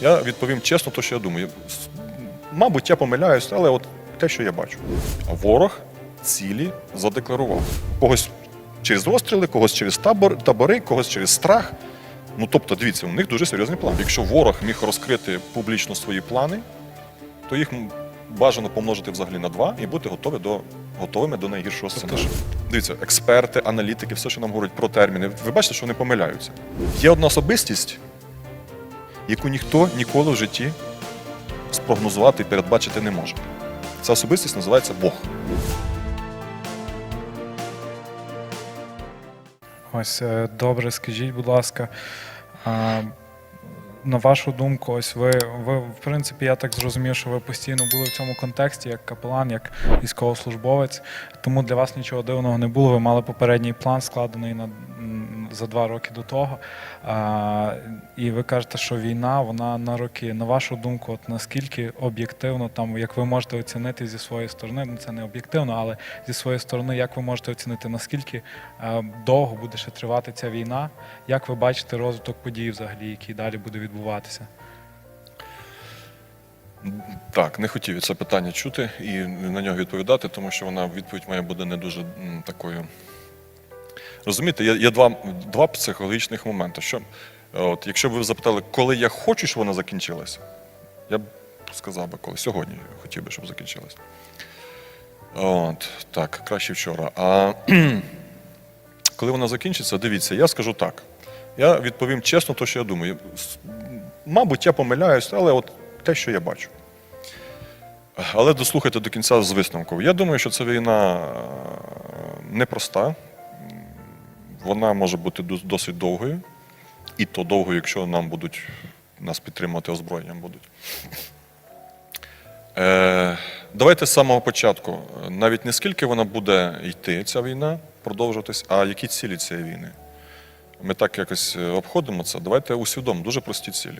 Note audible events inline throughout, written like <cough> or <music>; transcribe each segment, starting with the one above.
Я відповім чесно, то що я думаю. Мабуть, я помиляюсь, але от те, що я бачу. Ворог цілі задекларував. Когось через розстріли, когось через табор, табори, когось через страх. Ну тобто, дивіться, у них дуже серйозний план. Якщо ворог міг розкрити публічно свої плани, то їх бажано помножити взагалі на два і бути готові до, готовими до найгіршого сценарію. Дивіться, експерти, аналітики, все, що нам говорять про терміни, ви бачите, що вони помиляються. Є одна особистість, яку ніхто ніколи в житті спрогнозувати і передбачити не може. Ця особистість називається Бог. Ось е, добре, скажіть, будь ласка. На вашу думку, ось ви, ви, в принципі, я так зрозумів, що ви постійно були в цьому контексті як капелан, як військовослужбовець. Тому для вас нічого дивного не було. Ви мали попередній план, складений на, за два роки до того. А, і ви кажете, що війна, вона на роки. На вашу думку, от наскільки об'єктивно, там, як ви можете оцінити зі своєї сторони, ну це не об'єктивно, але зі своєї сторони, як ви можете оцінити, наскільки е, довго буде ще тривати ця війна? Як ви бачите розвиток подій взагалі, який далі буде відбуватися? Так, не хотів це питання чути і на нього відповідати, тому що вона відповідь моя буде не дуже такою. Розумієте, є, є два, два психологічних моменти. Що, от, якщо б ви запитали, коли я хочу, щоб вона закінчилася, я б сказав би, коли сьогодні хотів би, щоб закінчилася. От, так, краще вчора. А <clears throat> коли вона закінчиться, дивіться, я скажу так. Я відповім чесно, то, що я думаю. Мабуть, я помиляюсь, але от те, що я бачу. Але дослухайте до кінця з висновком. Я думаю, що ця війна е, непроста. Вона може бути досить довгою. І то довгою, якщо нам будуть нас підтримувати озброєнням будуть. Е, давайте з самого початку. Навіть не скільки вона буде йти, ця війна, продовжуватись, а які цілі цієї війни. Ми так якось е, обходимо це. Давайте усвідомимо дуже прості цілі.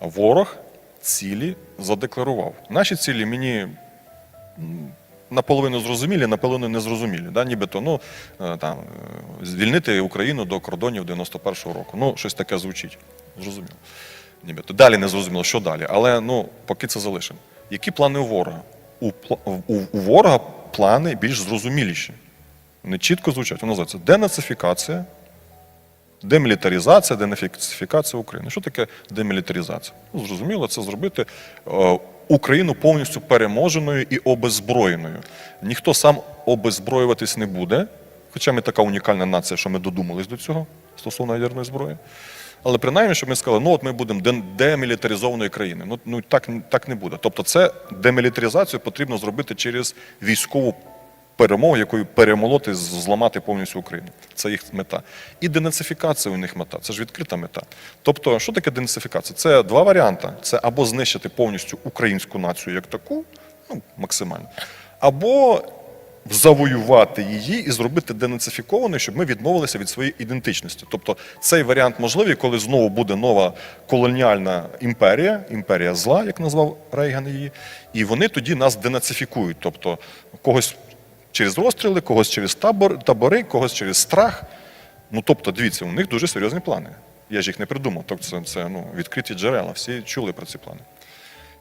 Ворог цілі задекларував. Наші цілі мені наполовину зрозумілі, наполовину незрозумілі. Да? Нібито ну, е, там, е, звільнити Україну до кордонів 91-го року. Ну, щось таке звучить. Зрозуміло. Нібито. Далі не зрозуміло, що далі. Але ну, поки це залишимо. Які плани у ворога? У, у, у ворога плани більш зрозуміліші. Вони чітко звучать. Воно називається денацифікація, Демілітаризація, денацифікація України. Що таке демілітаризація? Ну, зрозуміло, це зробити е, Україну повністю переможеною і обезброєною. Ніхто сам обезброюватись не буде, хоча ми така унікальна нація, що ми додумались до цього стосовно ядерної зброї. Але принаймні, щоб ми сказали, ну от ми будемо дем- демілітаризованою країною. Ну, ну так, так не буде. Тобто, це демілітаризацію потрібно зробити через військову перемогу, якою перемолоти, зламати повністю Україну. Це їх мета. І денацифікація у них мета. Це ж відкрита мета. Тобто, що таке денацифікація? Це два варіанти: це або знищити повністю українську націю як таку, ну максимально, або завоювати її і зробити денацифікованою, щоб ми відмовилися від своєї ідентичності. Тобто цей варіант можливий, коли знову буде нова колоніальна імперія, імперія зла, як назвав Рейган її, і вони тоді нас денацифікують. Тобто когось через розстріли, когось через табор, табори, когось через страх. Ну тобто, дивіться, у них дуже серйозні плани. Я ж їх не придумав. Тобто це, це ну, відкриті джерела, всі чули про ці плани.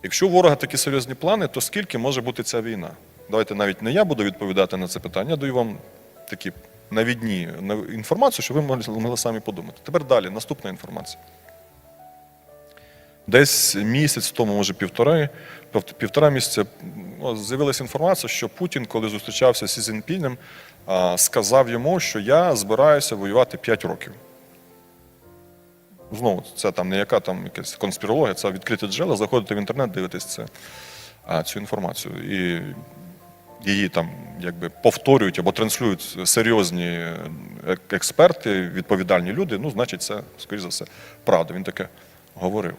Якщо у ворога такі серйозні плани, то скільки може бути ця війна? Давайте навіть не я буду відповідати на це питання, я даю вам такі навідні інформацію, щоб ви могли, самі подумати. Тепер далі, наступна інформація. Десь місяць тому, може півтора, півтора місяця з'явилася інформація, що Путін, коли зустрічався з Сі Цзіньпінем, а, сказав йому, що я збираюся воювати 5 років. Знову, це там не яка там якась конспірологія, це відкриті джерела, заходите в інтернет, дивитесь це, цю інформацію. І її там якби повторюють або транслюють серйозні е, експерти, відповідальні люди, ну, значить, це, скоріш за все, правда. Він таке говорив.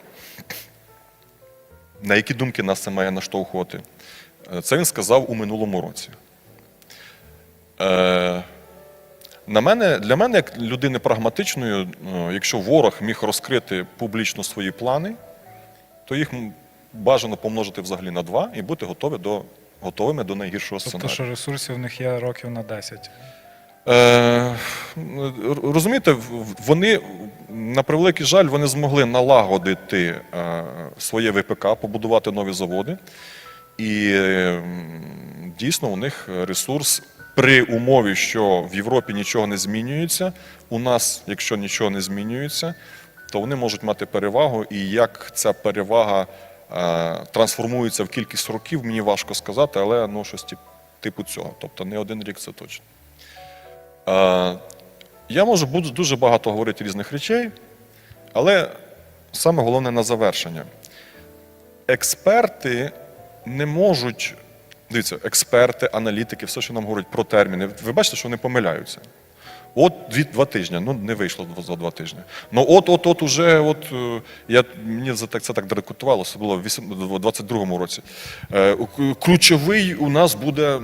На які думки нас це має наштовхувати? Е, Це він сказав у минулому році. Е, на мене, для мене, як людини прагматичної, е, якщо ворог міг розкрити публічно свої плани, то їх бажано помножити взагалі на два і бути готові до, готовими до найгіршого Тобто, сценарію. що ресурсів в них є років на 10. Е, розумієте, вони, на превеликий жаль, вони змогли налагодити своє ВПК, побудувати нові заводи. І е, дійсно у них ресурс при умові, що в Європі нічого не змінюється. У нас, якщо нічого не змінюється, то вони можуть мати перевагу. І як ця перевага е, трансформується в кількість років, мені важко сказати, але ну, щось тип- типу цього. Тобто не один рік це точно. Е, Я можу дуже багато говорити різних речей, але саме головне на завершення. Експерти не можуть. Дивіться, експерти, аналітики, все, що нам говорять про терміни. Ви бачите, що вони помиляються. От дві, два тижні, ну не вийшло за два тижні. Ну от, от, от уже, от е, я мені за так це так дирекутувало, це було в вісім- 22-му році. Е, Ключовий у нас буде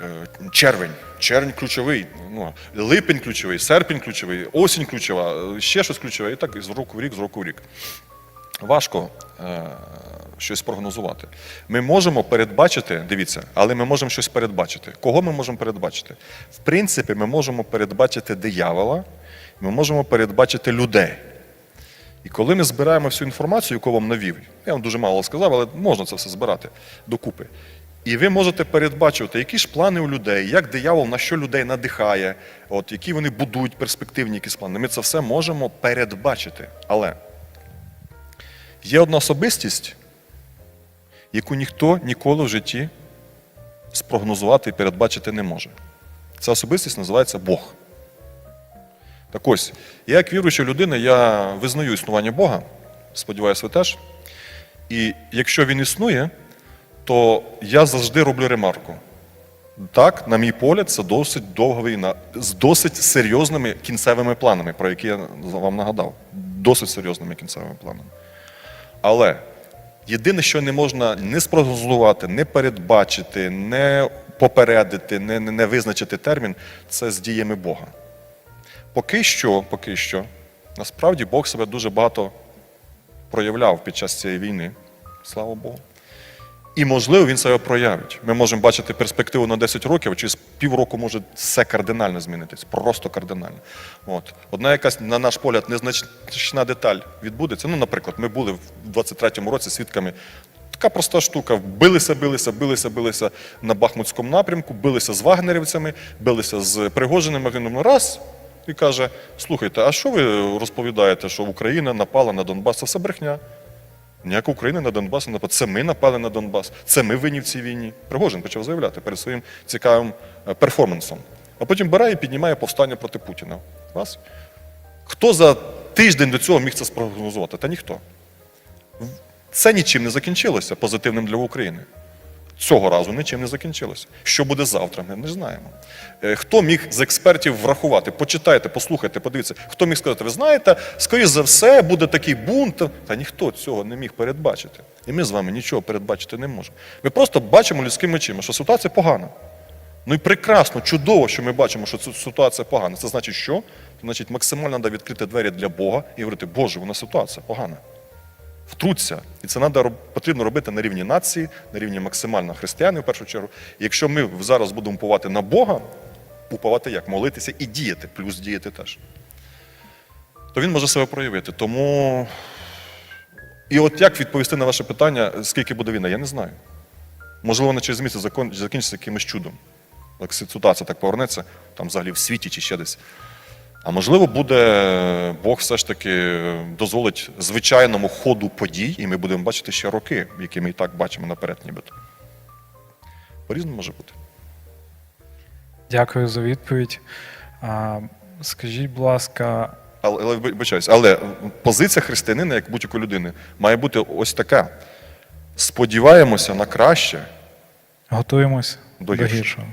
е, червень. Червень ключовий, ну, липень ключовий, серпень ключовий, осінь ключова, ще щось ключове, і так з року в рік, з року в рік. Важко е, щось прогнозувати. Ми можемо передбачити, дивіться, але ми можемо щось передбачити. Кого ми можемо передбачити? В принципі, ми можемо передбачити диявола, ми можемо передбачити людей. І коли ми збираємо всю інформацію, яку вам навів, я вам дуже мало сказав, але можна це все збирати докупи. І ви можете передбачувати, які ж плани у людей, як диявол на що людей надихає, от, які вони будують перспективні якісь плани. Ми це все можемо передбачити. Але Є одна особистість, яку ніхто ніколи в житті спрогнозувати і передбачити не може. Ця особистість називається Бог. Так ось, я як віруюча людина, я визнаю існування Бога, сподіваюся, ви теж. І якщо він існує, то я завжди роблю ремарку. Так, на мій погляд, це досить довга війна з досить серйозними кінцевими планами, про які я вам нагадав. Досить серйозними кінцевими планами. Але єдине, що не можна не спрогнозувати, не передбачити, не попередити, не, не, визначити термін, це з діями Бога. Поки що, поки що, насправді Бог себе дуже багато проявляв під час цієї війни. Слава Богу. І, можливо, він себе проявить. Ми можемо бачити перспективу на 10 років, а через півроку може все кардинально змінитись. Просто кардинально. От. Одна якась, на наш погляд, незначна деталь відбудеться. Ну, наприклад, ми були в 23-му році свідками. Така проста штука. Билися, билися, билися, билися на Бахмутському напрямку, билися з вагнерівцями, билися з Пригожиним. Ну, раз і каже: слухайте, а що ви розповідаєте, що Україна напала на Донбас? Це все брехня. Ніяка Україна на Донбас не напад. Це ми напали на Донбас. Це ми винні в цій війні. Пригожин почав заявляти перед своїм цікавим е, перформансом. А потім бере і піднімає повстання проти Путіна. Раз. Хто за тиждень до цього міг це спрогнозувати? Та ніхто. Це нічим не закінчилося позитивним для України. Цього разу нічим не закінчилося. Що буде завтра, ми не знаємо. Е, Хто міг з експертів врахувати? Почитайте, послухайте, подивіться. Хто міг сказати, ви знаєте, скоріш за все буде такий бунт. Та ніхто цього не міг передбачити. І ми з вами нічого передбачити не можемо. Ми просто бачимо людськими очима, що ситуація погана. Ну і прекрасно, чудово, що ми бачимо, що ця ситуація погана. Це значить, що? Значить, максимально треба відкрити двері для Бога і говорити, Боже, вона ситуація погана втруться. І це надо, потрібно робити на рівні нації, на рівні максимально християни в першу чергу. І якщо ми зараз будемо уповати на Бога, уповати як? Молитися і діяти, плюс діяти теж, то він може себе проявити. Тому. І от як відповісти на ваше питання, скільки буде війна, я не знаю. Можливо, вона через місяць закінчиться якимось чудом. Як ситуація так повернеться, там взагалі в світі чи ще десь. А можливо, буде Бог все ж таки дозволить звичайному ходу подій, і ми будемо бачити ще роки, які ми і так бачимо наперед, нібито. По-різному може бути. Дякую за відповідь. А, скажіть, будь ласка, Але, але вибачаюсь, але позиція християнина, як будь-якої людини, має бути ось така. Сподіваємося на краще, готуємось До гіршого.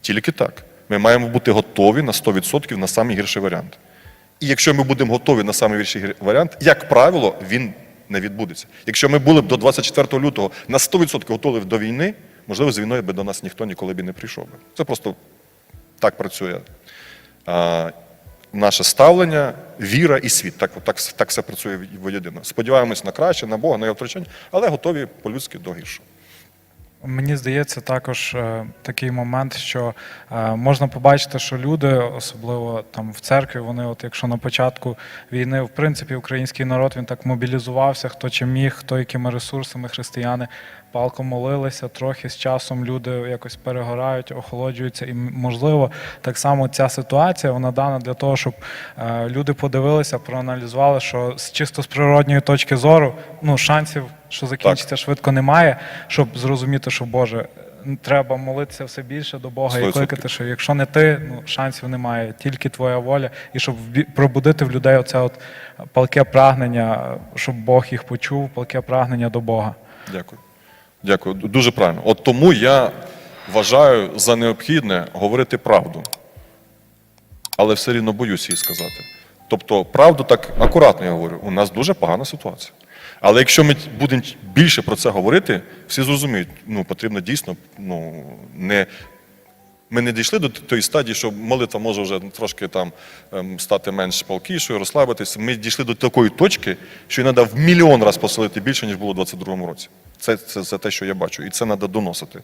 тільки так. Ми маємо бути готові на 100% на самий гірший варіант. І якщо ми будемо готові на самий гірший варіант, як правило, він не відбудеться. Якщо ми були б до 24 лютого на 100% готові до війни, можливо, з війною би до нас ніхто ніколи б не прийшов би. Це просто так працює а, наше ставлення, віра і світ. Так, так, так все працює воєдино. Сподіваємось на краще, на Бога, на його втрачання, але готові по-людськи до гіршого. Мені здається, також е, такий момент, що е, можна побачити, що люди, особливо там в церкві, вони, от якщо на початку війни, в принципі, український народ він так мобілізувався, хто чим міг, хто якими ресурсами християни палко молилися. Трохи з часом люди якось перегорають, охолоджуються. І можливо, так само ця ситуація вона дана для того, щоб е, люди подивилися, проаналізували, що з чисто з природньої точки зору, ну шансів, що закінчиться швидко, немає, щоб зрозуміти, що Боже. Треба молитися все більше до Бога Сто і кликати, що якщо не ти, ну шансів немає, тільки твоя воля, і щоб пробудити в людей оце от палке прагнення, щоб Бог їх почув, палке прагнення до Бога. Дякую. Дякую. Дуже правильно. От тому я вважаю за необхідне говорити правду. Але все рівно боюсь її сказати. Тобто, правду так акуратно я говорю. У нас дуже погана ситуація. Але якщо ми будемо більше про це говорити, всі зрозуміють, ну потрібно дійсно ну, не. Ми не дійшли до тої стадії, що молитва може вже трошки там ем, стати менш палкішою, розслабитися. Ми дійшли до такої точки, що її треба в мільйон раз посилити більше, ніж було у 22-му році. Це, це, це те, що я бачу, і це треба доносити.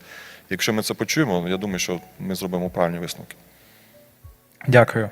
Якщо ми це почуємо, я думаю, що ми зробимо правильні висновки. Дякую.